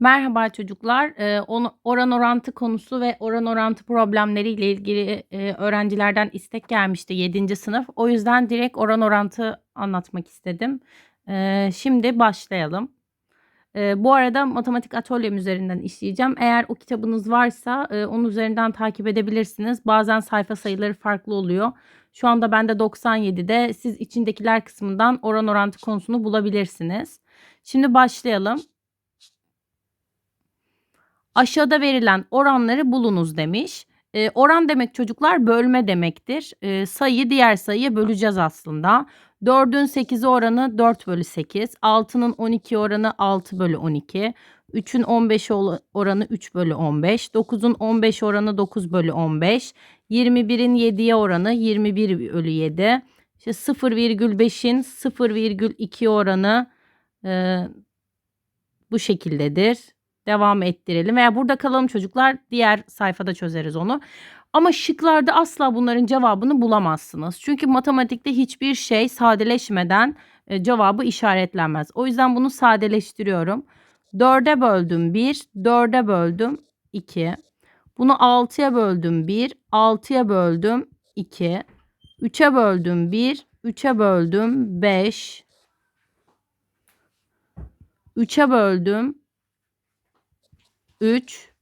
Merhaba çocuklar. Onu oran orantı konusu ve oran orantı problemleriyle ilgili, eee, öğrencilerden istek gelmişti 7. sınıf. O yüzden direkt oran orantı anlatmak istedim. Eee, şimdi başlayalım. Eee, bu arada matematik atölyem üzerinden işleyeceğim. Eğer o kitabınız varsa, eee, onun üzerinden takip edebilirsiniz. Bazen sayfa sayıları farklı oluyor. Şu anda bende 97'de. Siz içindekiler kısmından oran orantı konusunu bulabilirsiniz. Şimdi başlayalım. Aşağıda verilen oranları bulunuz demiş. Eee, oran demek çocuklar bölme demektir. Eee, sayıyı diğer sayıya böleceğiz aslında. 4'ün 8'e oranı 4 bölü 8. 6'nın 12 oranı 6 bölü 12. 3'ün 15 oranı 3 bölü 15. 9'un 15 oranı 9 bölü 15. 21'in 7'ye oranı 21 bölü 7. İşte 0,5'in 0,2 oranı e, bu şekildedir. Devam ettirelim veya burada kalalım çocuklar. Diğer sayfada çözeriz onu. Ama şıklarda asla bunların cevabını bulamazsınız. Çünkü matematikte hiçbir şey sadeleşmeden e, cevabı işaretlenmez. O yüzden bunu sadeleştiriyorum. 4'e böldüm 1, 4'e böldüm 2. Bunu 6'ya böldüm 1, 6'ya böldüm 2. 3'e böldüm 1, 3'e böldüm 5. 3'e böldüm 3.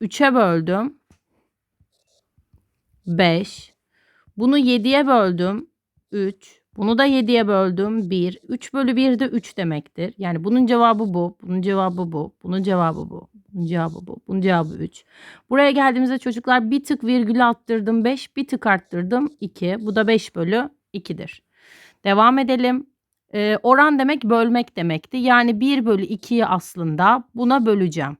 3'e böldüm. 5. Bunu 7'ye böldüm. 3. Bunu da 7'ye böldüm. 1. 3 bölü 1 de 3 demektir. Yani bunun cevabı bu. Bunun cevabı bu. Bunun cevabı bu. Bunun cevabı bu. Bunun cevabı 3. Buraya geldiğimizde çocuklar bir tık virgülü attırdım 5. Bir tık arttırdım 2. Bu da 5 bölü 2'dir. Devam edelim. Ee, oran demek bölmek demekti. Yani 1 bölü 2'yi aslında buna böleceğim.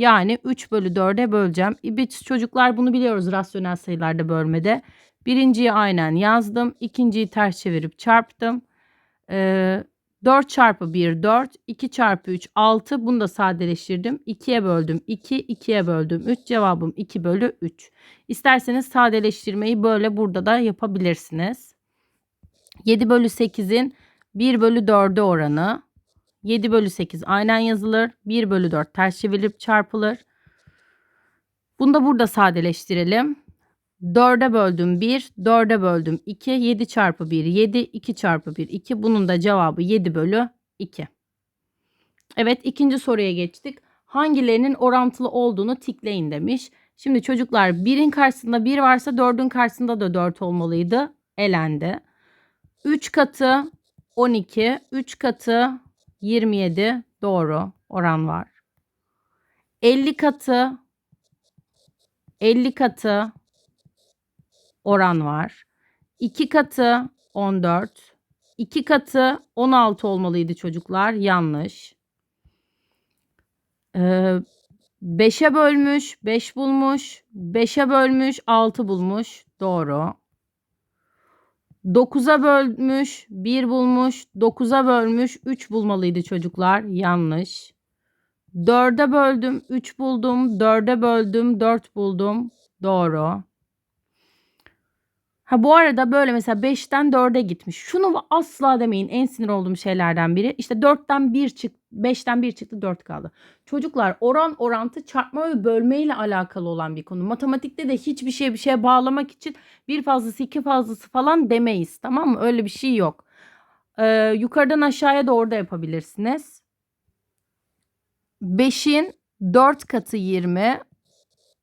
Yani 3 bölü 4'e böleceğim. Biz çocuklar bunu biliyoruz rasyonel sayılarda bölmede. Birinciyi aynen yazdım. İkinciyi ters çevirip çarptım. Ee, 4 çarpı 1 4. 2 çarpı 3 6. Bunu da sadeleştirdim. 2'ye böldüm 2. 2'ye böldüm 3. Cevabım 2 bölü 3. İsterseniz sadeleştirmeyi böyle burada da yapabilirsiniz. 7 bölü 8'in 1 bölü 4'e oranı. 7 bölü 8 aynen yazılır. 1 bölü 4 ters çevirip çarpılır. Bunu da burada sadeleştirelim. 4'e böldüm 1, 4'e böldüm 2, 7 çarpı 1 7, 2 çarpı 1 2. Bunun da cevabı 7 bölü 2. Evet ikinci soruya geçtik. Hangilerinin orantılı olduğunu tikleyin demiş. Şimdi çocuklar 1'in karşısında 1 varsa 4'ün karşısında da 4 olmalıydı. Elendi. 3 katı 12, 3 katı 27 doğru oran var. 50 katı 50 katı oran var. 2 katı 14. 2 katı 16 olmalıydı çocuklar. Yanlış. Ee, 5'e bölmüş 5 bulmuş. 5'e bölmüş 6 bulmuş. Doğru. 9'a bölmüş 1 bulmuş. 9'a bölmüş 3 bulmalıydı çocuklar. Yanlış. 4'e böldüm 3 buldum. 4'e böldüm 4 buldum. Doğru. Ha bu arada böyle mesela 5'ten 4'e gitmiş. Şunu asla demeyin en sinir olduğum şeylerden biri. İşte 4'ten 1 çıktı, 5'ten 1 çıktı 4 kaldı. Çocuklar oran orantı çarpma ve bölme ile alakalı olan bir konu. Matematikte de hiçbir şey bir şeye bağlamak için bir fazlası iki fazlası falan demeyiz. Tamam mı? Öyle bir şey yok. Ee, yukarıdan aşağıya doğru da yapabilirsiniz. 5'in 4 katı 20.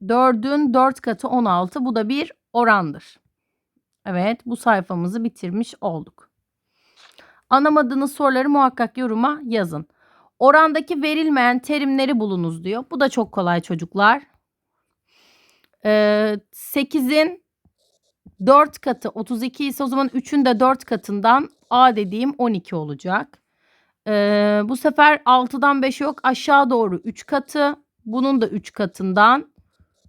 4'ün 4 katı 16. Bu da bir orandır. Evet bu sayfamızı bitirmiş olduk. Anlamadığınız soruları muhakkak yoruma yazın. Orandaki verilmeyen terimleri bulunuz diyor. Bu da çok kolay çocuklar. Ee, 8'in 4 katı 32 ise o zaman 3'ün de 4 katından A dediğim 12 olacak. Ee, bu sefer 6'dan 5 yok aşağı doğru 3 katı. Bunun da 3 katından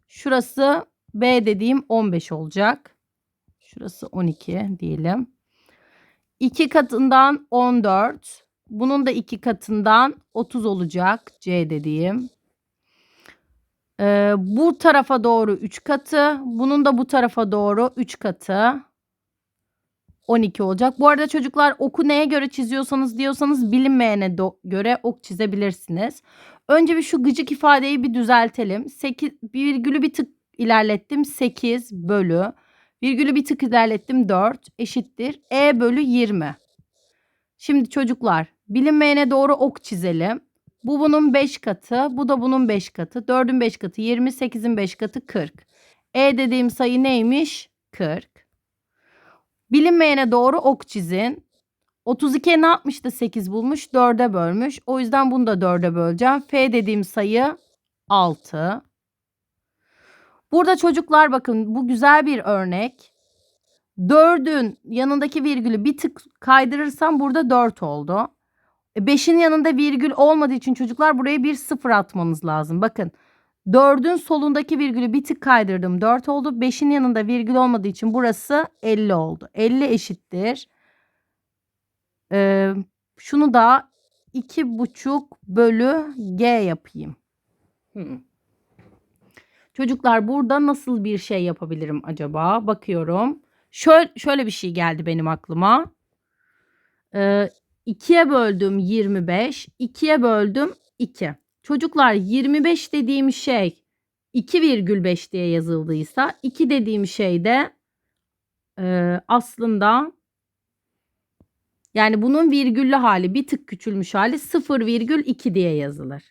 şurası B dediğim 15 olacak. Şurası 12 diyelim. 2 katından 14. Bunun da 2 katından 30 olacak C dediğim. Ee, bu tarafa doğru 3 katı. Bunun da bu tarafa doğru 3 katı. 12 olacak. Bu arada çocuklar oku neye göre çiziyorsanız diyorsanız bilinmeyene göre ok çizebilirsiniz. Önce bir şu gıcık ifadeyi bir düzeltelim. 8 virgülü bir tık ilerlettim. 8 bölü virgülü bir tık ilerlettim 4 eşittir. E bölü 20. Şimdi çocuklar bilinmeyene doğru ok çizelim. Bu bunun 5 katı, bu da bunun 5 katı. 4'ün 5 katı 20, 8'in 5 katı 40. E dediğim sayı neymiş? 40. Bilinmeyene doğru ok çizin. 32'ye ne yapmış da 8 bulmuş? 4'e bölmüş. O yüzden bunu da 4'e böleceğim. F dediğim sayı 6. Burada çocuklar bakın bu güzel bir örnek. 4'ün yanındaki virgülü bir tık kaydırırsam burada 4 oldu. 5'in yanında virgül olmadığı için çocuklar buraya bir sıfır atmanız lazım. Bakın 4'ün solundaki virgülü bir tık kaydırdım 4 oldu. 5'in yanında virgül olmadığı için burası 50 oldu. 50 eşittir. Ee, şunu da 2,5 bölü G yapayım. Hmm. Çocuklar burada nasıl bir şey yapabilirim acaba? Bakıyorum. Şöyle, şöyle bir şey geldi benim aklıma. Ee, 2'ye böldüm 25. 2'ye böldüm 2. Çocuklar 25 dediğim şey 2,5 diye yazıldıysa 2 dediğim şey de e, aslında yani bunun virgüllü hali bir tık küçülmüş hali 0,2 diye yazılır.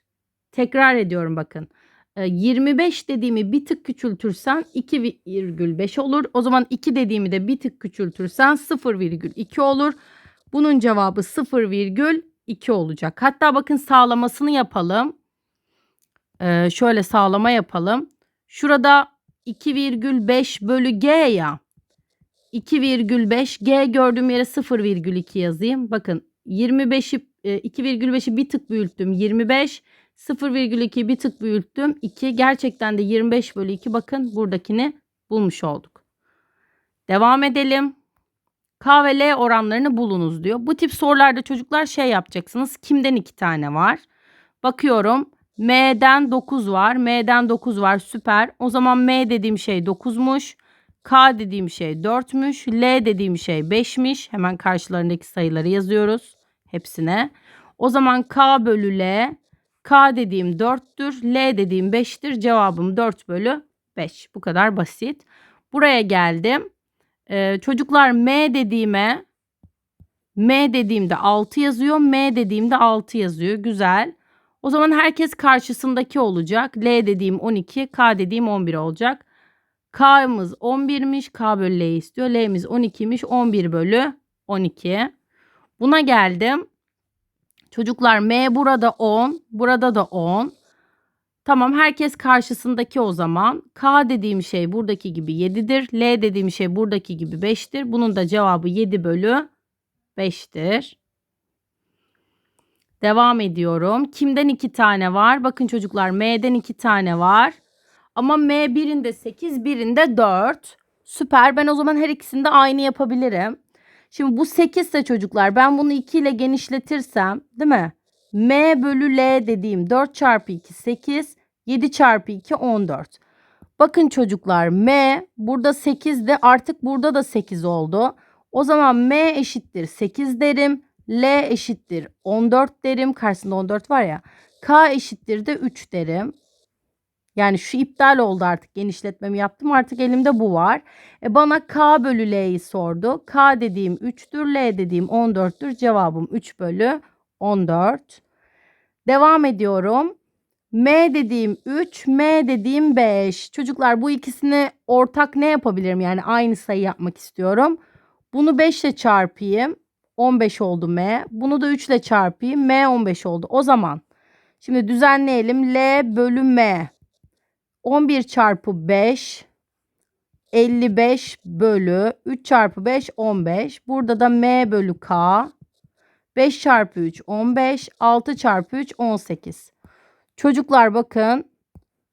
Tekrar ediyorum bakın. E, 25 dediğimi bir tık küçültürsen 2,5 olur. O zaman 2 dediğimi de bir tık küçültürsen 0,2 olur. Bunun cevabı 0,2 olacak. Hatta bakın sağlamasını yapalım. Ee, şöyle sağlama yapalım. Şurada 2,5 bölü G ya. 2,5 G gördüğüm yere 0,2 yazayım. Bakın 25'i 2,5'i bir tık büyüttüm. 25 0,2 bir tık büyüttüm. 2 gerçekten de 25 bölü 2 bakın buradakini bulmuş olduk. Devam edelim. K ve L oranlarını bulunuz diyor. Bu tip sorularda çocuklar şey yapacaksınız. Kimden iki tane var? Bakıyorum. M'den 9 var. M'den 9 var. Süper. O zaman M dediğim şey 9'muş. K dediğim şey 4'müş. L dediğim şey 5'miş. Hemen karşılarındaki sayıları yazıyoruz. Hepsine. O zaman K bölü L. K dediğim 4'tür. L dediğim 5'tir. Cevabım 4 bölü 5. Bu kadar basit. Buraya geldim. Ee, çocuklar M dediğime M dediğimde 6 yazıyor. M dediğimde 6 yazıyor. Güzel. O zaman herkes karşısındaki olacak. L dediğim 12, K dediğim 11 olacak. K'mız 11'miş. K bölü L istiyor. L'miz 12'miş. 11 bölü 12. Buna geldim. Çocuklar M burada 10. Burada da 10. Tamam herkes karşısındaki o zaman. K dediğim şey buradaki gibi 7'dir. L dediğim şey buradaki gibi 5'tir. Bunun da cevabı 7 bölü 5'tir. Devam ediyorum. Kimden 2 tane var? Bakın çocuklar M'den 2 tane var. Ama M birinde 8 birinde 4. Süper ben o zaman her ikisini de aynı yapabilirim. Şimdi bu 8 ise çocuklar ben bunu 2 ile genişletirsem değil mi? M bölü L dediğim 4 çarpı 2 8. 7 çarpı 2 14. Bakın çocuklar M burada 8 de artık burada da 8 oldu. O zaman M eşittir 8 derim. L eşittir 14 derim. Karşısında 14 var ya. K eşittir de 3 derim. Yani şu iptal oldu artık genişletmemi yaptım. Artık elimde bu var. E bana K bölü L'yi sordu. K dediğim 3'tür. L dediğim 14'tür. Cevabım 3 bölü 14. Devam ediyorum. M dediğim 3, M dediğim 5. Çocuklar bu ikisini ortak ne yapabilirim? Yani aynı sayı yapmak istiyorum. Bunu 5 ile çarpayım. 15 oldu M. Bunu da 3 ile çarpayım. M 15 oldu. O zaman şimdi düzenleyelim. L bölü M. 11 çarpı 5 55 bölü 3 çarpı 5 15. Burada da M bölü K. 5 çarpı 3 15. 6 çarpı 3 18. Çocuklar bakın.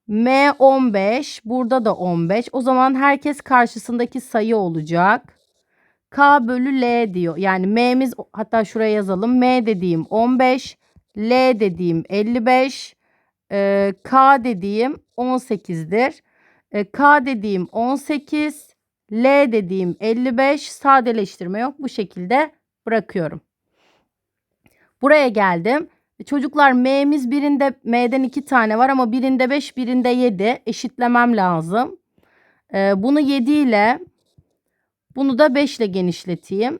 M 15. Burada da 15. O zaman herkes karşısındaki sayı olacak. K bölü L diyor. Yani M'miz hatta şuraya yazalım. M dediğim 15. L dediğim 55. E, K dediğim 18'dir. E, K dediğim 18. L dediğim 55. Sadeleştirme yok. Bu şekilde bırakıyorum. Buraya geldim. Çocuklar M'miz birinde M'den iki tane var ama birinde 5 birinde 7 eşitlemem lazım. Ee, bunu 7 ile bunu da 5 ile genişleteyim.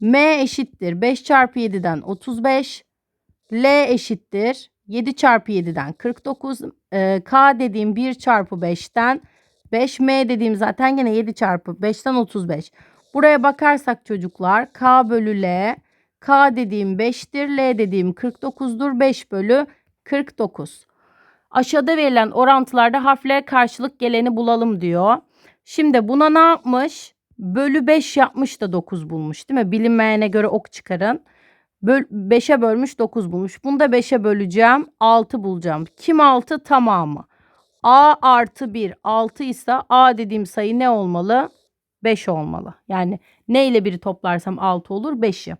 M eşittir 5 çarpı 7'den 35. L eşittir 7 çarpı 7'den 49. Ee, K dediğim 1 çarpı 5'ten 5. M dediğim zaten gene 7 çarpı 5'ten 35. Buraya bakarsak çocuklar K bölü L. K dediğim 5'tir. L dediğim 49'dur. 5 bölü 49. Aşağıda verilen orantılarda harflere karşılık geleni bulalım diyor. Şimdi buna ne yapmış? Bölü 5 yapmış da 9 bulmuş değil mi? Bilinmeyene göre ok çıkarın. Böl 5'e bölmüş 9 bulmuş. Bunu da 5'e böleceğim. 6 bulacağım. Kim 6? Tamamı. A artı 1 6 ise A dediğim sayı ne olmalı? 5 olmalı. Yani ne ile 1'i toplarsam 6 olur? 5'i.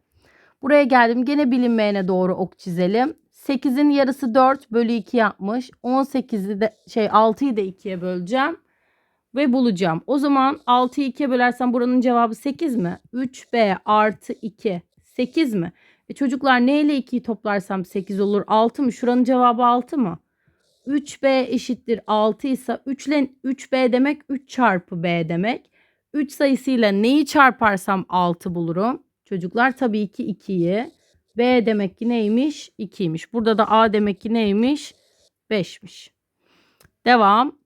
Buraya geldim. Gene bilinmeyene doğru ok çizelim. 8'in yarısı 4 bölü 2 yapmış. 18'i de şey 6'yı da 2'ye böleceğim. Ve bulacağım. O zaman 6'yı 2'ye bölersem buranın cevabı 8 mi? 3B artı 2. 8 mi? E çocuklar ne ile 2'yi toplarsam 8 olur? 6 mı? Şuranın cevabı 6 mı? 3B eşittir 6 ise 3 ile 3B demek 3 çarpı B demek. 3 sayısıyla neyi çarparsam 6 bulurum. Çocuklar tabii ki 2'yi. B demek ki neymiş? 2'ymiş. Burada da A demek ki neymiş? 5'miş. Devam.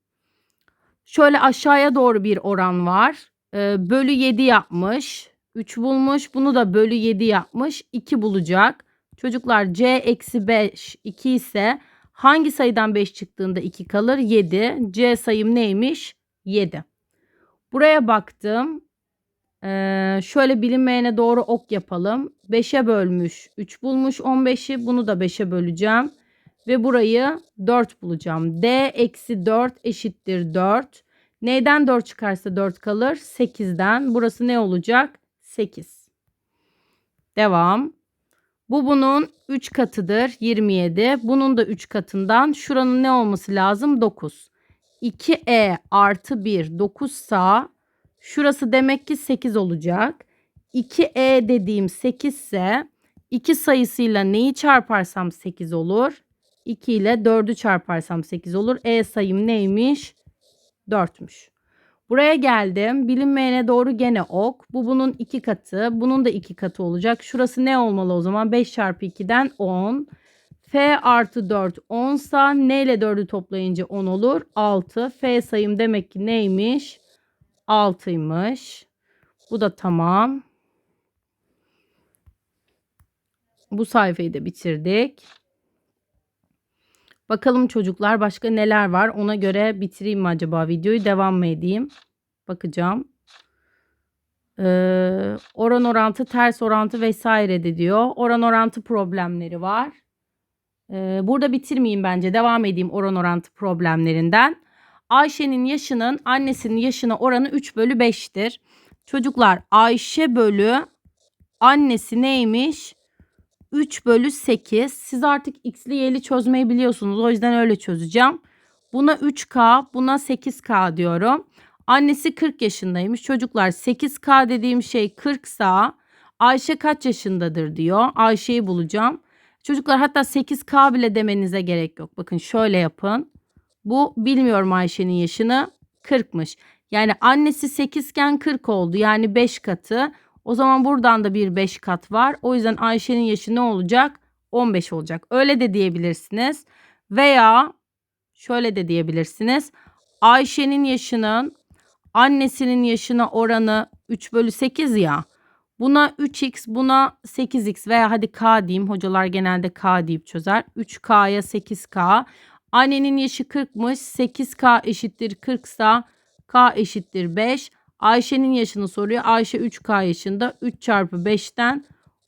Şöyle aşağıya doğru bir oran var. Ee, bölü 7 yapmış. 3 bulmuş. Bunu da bölü 7 yapmış. 2 bulacak. Çocuklar C eksi 5 2 ise hangi sayıdan 5 çıktığında 2 kalır? 7. C sayım neymiş? 7. Buraya baktım. Ee, şöyle bilinmeyene doğru ok yapalım. 5'e bölmüş. 3 bulmuş 15'i. Bunu da 5'e böleceğim. Ve burayı 4 bulacağım. D eksi 4 eşittir 4. Neyden 4 çıkarsa 4 kalır? 8'den. Burası ne olacak? 8. Devam. Bu bunun 3 katıdır 27. Bunun da 3 katından şuranın ne olması lazım? 9. 2e artı 1 9 sağ. Şurası demek ki 8 olacak. 2e dediğim 8 ise 2 sayısıyla neyi çarparsam 8 olur? 2 ile 4'ü çarparsam 8 olur. E sayım neymiş? 4'müş. Buraya geldim. Bilinmeyene doğru gene ok. Bu bunun 2 katı. Bunun da 2 katı olacak. Şurası ne olmalı o zaman? 5 çarpı 2'den 10. F artı 4 10 sa ne ile 4'ü toplayınca 10 olur? 6. F sayım demek ki neymiş? 6'ymış. Bu da tamam. Bu sayfayı da bitirdik. Bakalım çocuklar başka neler var. Ona göre bitireyim mi acaba videoyu devam mı edeyim? Bakacağım. Ee, oran orantı, ters orantı vesaire de diyor. Oran orantı problemleri var. Ee, burada bitirmeyeyim bence. Devam edeyim oran orantı problemlerinden. Ayşe'nin yaşının annesinin yaşına oranı 3 bölü 5'tir. Çocuklar Ayşe bölü annesi neymiş? 3 bölü 8. Siz artık x'li y'li çözmeyi biliyorsunuz. O yüzden öyle çözeceğim. Buna 3K, buna 8K diyorum. Annesi 40 yaşındaymış. Çocuklar 8K dediğim şey 40 sa Ayşe kaç yaşındadır diyor. Ayşe'yi bulacağım. Çocuklar hatta 8K bile demenize gerek yok. Bakın şöyle yapın. Bu bilmiyorum Ayşe'nin yaşını 40'mış. Yani annesi 8 iken 40 oldu. Yani 5 katı. O zaman buradan da bir 5 kat var. O yüzden Ayşe'nin yaşı ne olacak? 15 olacak. Öyle de diyebilirsiniz. Veya şöyle de diyebilirsiniz. Ayşe'nin yaşının annesinin yaşına oranı 3 bölü 8 ya. Buna 3x buna 8x veya hadi k diyeyim. Hocalar genelde k deyip çözer. 3k'ya 8k. Annenin yaşı 40'mış. 8k eşittir 40 sa k eşittir 5. Ayşe'nin yaşını soruyor. Ayşe 3K yaşında. 3 çarpı 5'ten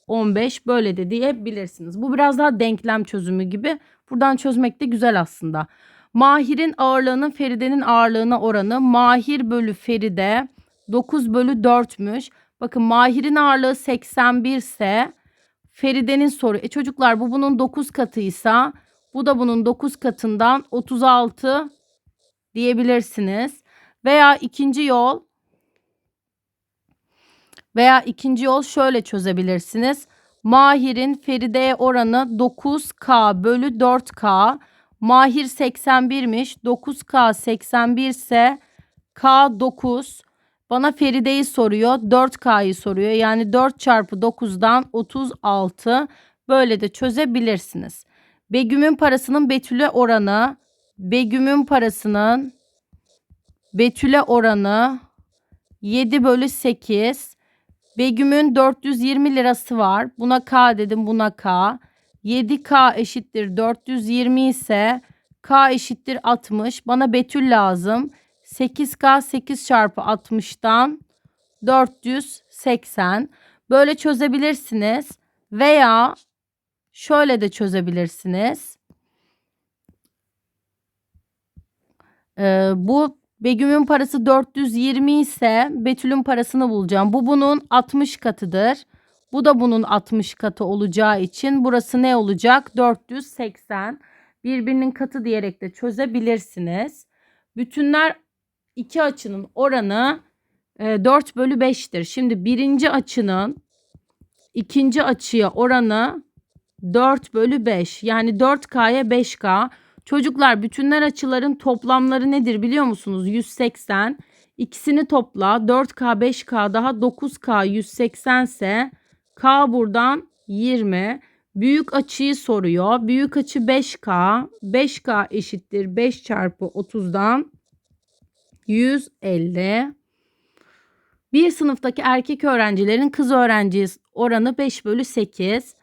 15 böyle de diyebilirsiniz. Bu biraz daha denklem çözümü gibi. Buradan çözmek de güzel aslında. Mahir'in ağırlığının Feride'nin ağırlığına oranı Mahir bölü Feride 9 bölü 4'müş. Bakın Mahir'in ağırlığı 81 ise Feride'nin soru. E çocuklar bu bunun 9 katıysa bu da bunun 9 katından 36 diyebilirsiniz. Veya ikinci yol Veya ikinci yol şöyle çözebilirsiniz. Mahir'in Feride'ye oranı 9K bölü 4K. Mahir 81'miş. 9K 81 ise K 9. Bana Feride'yi soruyor. 4K'yı soruyor. Yani 4 çarpı 9'dan 36. Böyle de çözebilirsiniz. Begüm'ün parasının Betül'e oranı. Begüm'ün parasının Betül'e oranı 7 bölü 8. Begüm'ün 420 lirası var. Buna K dedim buna K. 7K eşittir 420 ise K eşittir 60. Bana Betül lazım. 8K 8 çarpı 60'tan 480. Böyle çözebilirsiniz. Veya şöyle de çözebilirsiniz. Ee, bu Begüm'ün parası 420 ise Betül'ün parasını bulacağım. Bu bunun 60 katıdır. Bu da bunun 60 katı olacağı için burası ne olacak? 480. Birbirinin katı diyerek de çözebilirsiniz. Bütünler iki açının oranı e, 4 bölü 5'tir. Şimdi birinci açının ikinci açıya oranı 4 bölü 5. Yani 4K'ya 5K. Çocuklar bütünler açıların toplamları nedir biliyor musunuz? 180. İkisini topla. 4K 5K daha 9K 180 ise K buradan 20. Büyük açıyı soruyor. Büyük açı 5K. 5K eşittir 5 çarpı 30'dan 150. Bir sınıftaki erkek öğrencilerin kız öğrenci oranı 5 bölü 8.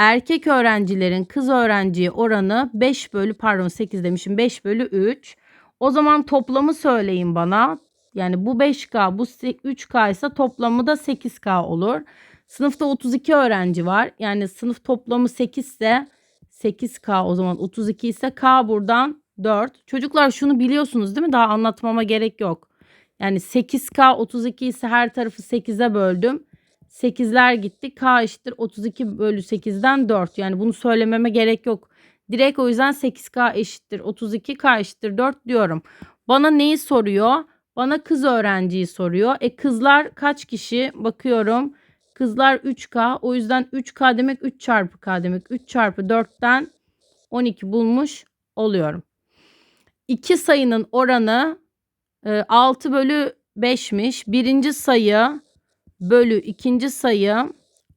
Erkek öğrencilerin kız öğrenciye oranı 5 bölü pardon 8 demişim 5 bölü 3. O zaman toplamı söyleyin bana. Yani bu 5K bu 3K ise toplamı da 8K olur. Sınıfta 32 öğrenci var. Yani sınıf toplamı 8 ise 8K o zaman 32 ise K buradan 4. Çocuklar şunu biliyorsunuz değil mi? Daha anlatmama gerek yok. Yani 8K 32 ise her tarafı 8'e böldüm. 8'ler gitti. K eşittir 32 bölü 8'den 4. Yani bunu söylememe gerek yok. Direkt o yüzden 8K eşittir 32 K eşittir 4 diyorum. Bana neyi soruyor? Bana kız öğrenciyi soruyor. E kızlar kaç kişi? Bakıyorum. Kızlar 3K. O yüzden 3K demek 3 çarpı K demek. 3 çarpı 4'ten 12 bulmuş oluyorum. İki sayının oranı 6 e, bölü 5'miş. Birinci sayı bölü ikinci sayı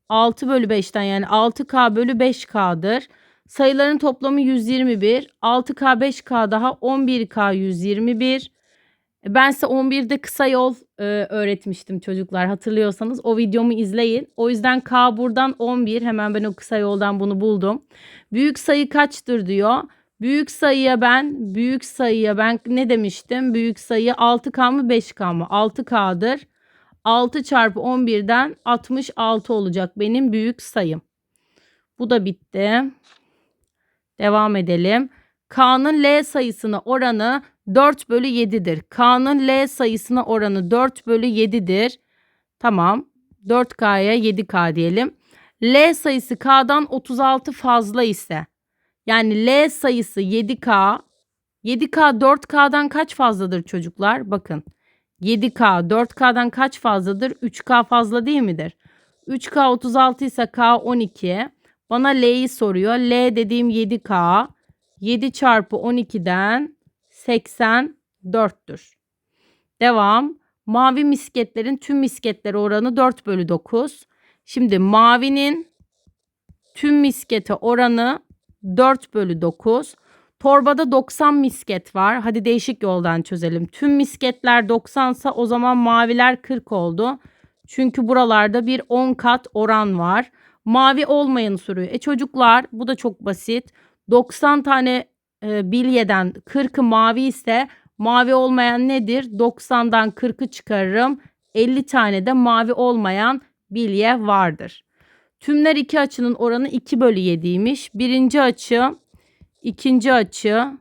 6 bölü 5'ten yani 6K bölü 5K'dır. Sayıların toplamı 121. 6K 5K daha 11K 121. Ben size 11'de kısa yol e, öğretmiştim çocuklar hatırlıyorsanız. O videomu izleyin. O yüzden K buradan 11. Hemen ben o kısa yoldan bunu buldum. Büyük sayı kaçtır diyor. Büyük sayıya ben büyük sayıya ben ne demiştim? Büyük sayı 6K mı 5K mı? 6K'dır. 6 çarpı 11'den 66 olacak benim büyük sayım. Bu da bitti. Devam edelim. K'nın L sayısına oranı 4 bölü 7'dir. K'nın L sayısına oranı 4 bölü 7'dir. Tamam. 4K'ya 7K diyelim. L sayısı K'dan 36 fazla ise yani L sayısı 7K 7K 4K'dan kaç fazladır çocuklar? Bakın 7K 4K'dan kaç fazladır? 3K fazla değil midir? 3K 36 ise K 12. Bana L'yi soruyor. L dediğim 7K. 7 çarpı 12'den 84'tür. Devam. Mavi misketlerin tüm misketleri oranı 4 bölü 9. Şimdi mavinin tüm miskete oranı 4 bölü 9. Torbada 90 misket var. Hadi değişik yoldan çözelim. Tüm misketler 90 ise o zaman maviler 40 oldu. Çünkü buralarda bir 10 kat oran var. Mavi olmayanı soruyor. E çocuklar bu da çok basit. 90 tane e, bilyeden 40'ı mavi ise mavi olmayan nedir? 90'dan 40'ı çıkarırım. 50 tane de mavi olmayan bilye vardır. Tümler iki açının oranı 2 bölü 7'ymiş. Birinci açı İkinci açı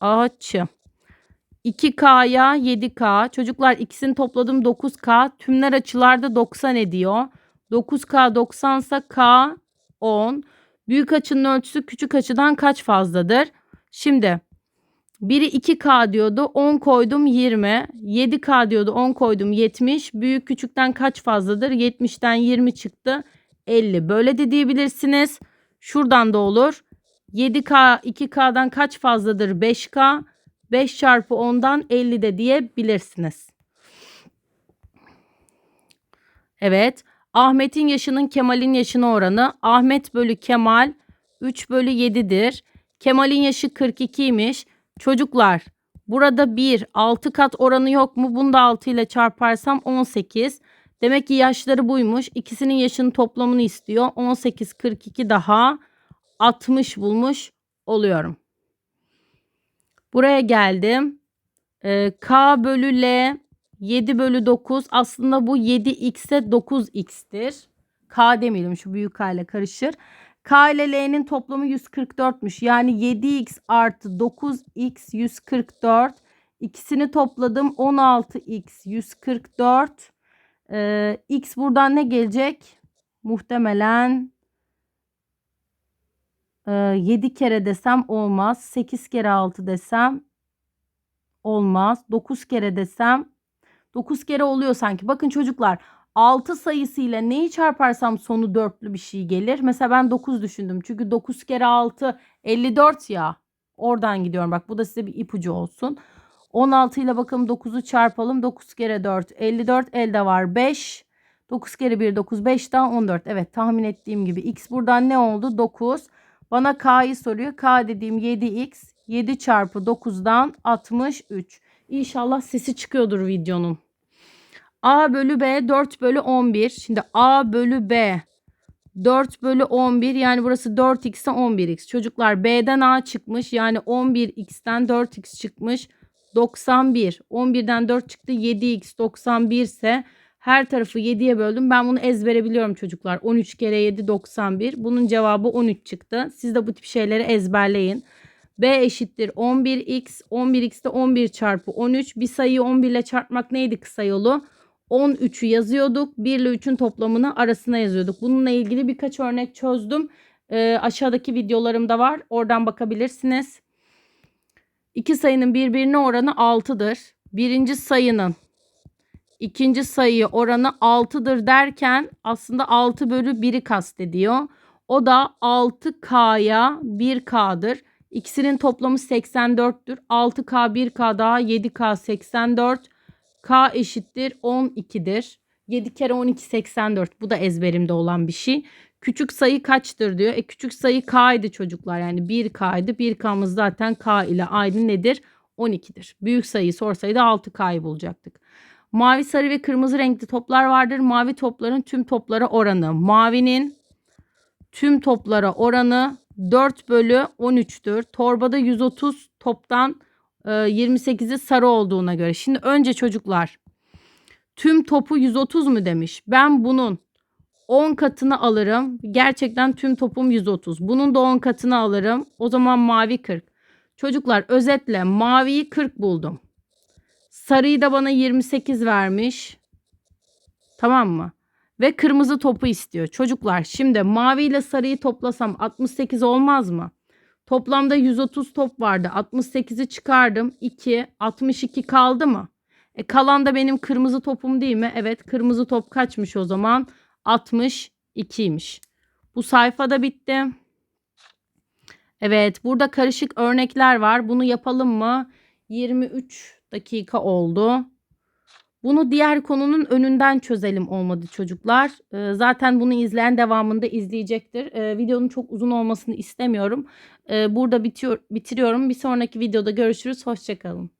açı. 2K'ya 7K. Çocuklar ikisini topladım 9K. Tümler açılarda 90 ediyor. 9K 90 ise K 10. Büyük açının ölçüsü küçük açıdan kaç fazladır? Şimdi Biri 2K diyordu. 10 koydum 20. 7K diyordu. 10 koydum 70. Büyük küçükten kaç fazladır? 70'ten 20 çıktı. 50. Böyle de diyebilirsiniz. Şuradan da olur. 7K 2K'dan kaç fazladır? 5K. 5 çarpı 10'dan 50 de diyebilirsiniz. Evet. Ahmet'in yaşının Kemal'in yaşına oranı. Ahmet bölü Kemal 3 bölü 7'dir. Kemal'in yaşı 42'ymiş. Çocuklar burada 1 6 kat oranı yok mu? Bunu da 6 ile çarparsam 18. Demek ki yaşları buymuş. İkisinin yaşının toplamını istiyor. 18 42 daha 60 bulmuş oluyorum. Buraya geldim. Ee, K bölü L 7 bölü 9 aslında bu 7x'e 9x'tir. K demeyelim şu büyük K ile karışır. K ile L'nin toplamı 144'müş. Yani 7x artı 9x 144. İkisini topladım 16x 144. Ee, x buradan ne gelecek? Muhtemelen e, 7 kere desem olmaz. 8 kere 6 desem olmaz. 9 kere desem 9 kere oluyor sanki. Bakın çocuklar 6 sayısıyla neyi çarparsam sonu dörtlü bir şey gelir. Mesela ben 9 düşündüm. Çünkü 9 kere 6 54 ya. Oradan gidiyorum. Bak bu da size bir ipucu olsun. 16 ile bakalım 9'u çarpalım. 9 kere 4 54 elde var 5. 9 kere 1 9 5 daha 14. Evet tahmin ettiğim gibi x buradan ne oldu? 9. Bana k'yı soruyor. k dediğim 7x. 7 çarpı 9'dan 63. İnşallah sesi çıkıyordur videonun. A bölü B 4 bölü 11. Şimdi A bölü B 4 bölü 11 yani burası 4x ise 11x. Çocuklar B'den A çıkmış yani 11x'ten 4x çıkmış. 91. 11'den 4 çıktı 7x 91 ise her tarafı 7'ye böldüm. Ben bunu ezbere biliyorum çocuklar. 13 kere 7 91. Bunun cevabı 13 çıktı. Siz de bu tip şeyleri ezberleyin. B eşittir 11x. 11x de 11 çarpı 13. Bir sayıyı 11 ile çarpmak neydi kısa yolu? 13'ü yazıyorduk. 1 ile 3'ün toplamını arasına yazıyorduk. Bununla ilgili birkaç örnek çözdüm. Ee, aşağıdaki videolarımda var. Oradan bakabilirsiniz. İki sayının birbirine oranı 6'dır. Birinci sayının ikinci sayı oranı 6'dır derken aslında 6 bölü 1'i kastediyor. O da 6K'ya 1K'dır. İkisinin toplamı 84'tür. 6K 1K daha 7K 84. K eşittir 12'dir. 7 kere 12 84. Bu da ezberimde olan bir şey. Küçük sayı kaçtır diyor. E küçük sayı K çocuklar. Yani 1K idi. 1K'mız zaten K ile aynı nedir? 12'dir. Büyük sayıyı sorsaydı 6K'yı bulacaktık. Mavi, sarı ve kırmızı renkli toplar vardır. Mavi topların tüm toplara oranı. Mavinin tüm toplara oranı 4 bölü 13'tür. Torbada 130 toptan 28'i sarı olduğuna göre. Şimdi önce çocuklar tüm topu 130 mu demiş. Ben bunun 10 katını alırım. Gerçekten tüm topum 130. Bunun da 10 katını alırım. O zaman mavi 40. Çocuklar özetle maviyi 40 buldum. Sarıyı da bana 28 vermiş. Tamam mı? Ve kırmızı topu istiyor. Çocuklar şimdi mavi ile sarıyı toplasam 68 olmaz mı? Toplamda 130 top vardı. 68'i çıkardım. 2, 62 kaldı mı? E kalan da benim kırmızı topum değil mi? Evet kırmızı top kaçmış o zaman? 62'ymiş. Bu sayfa da bitti. Evet burada karışık örnekler var. Bunu yapalım mı? 23 dakika oldu. Bunu diğer konunun önünden çözelim olmadı çocuklar. Ee, zaten bunu izleyen devamında izleyecektir. Ee, videonun çok uzun olmasını istemiyorum. Ee, burada bitiyor, bitiriyorum. Bir sonraki videoda görüşürüz. Hoşçakalın.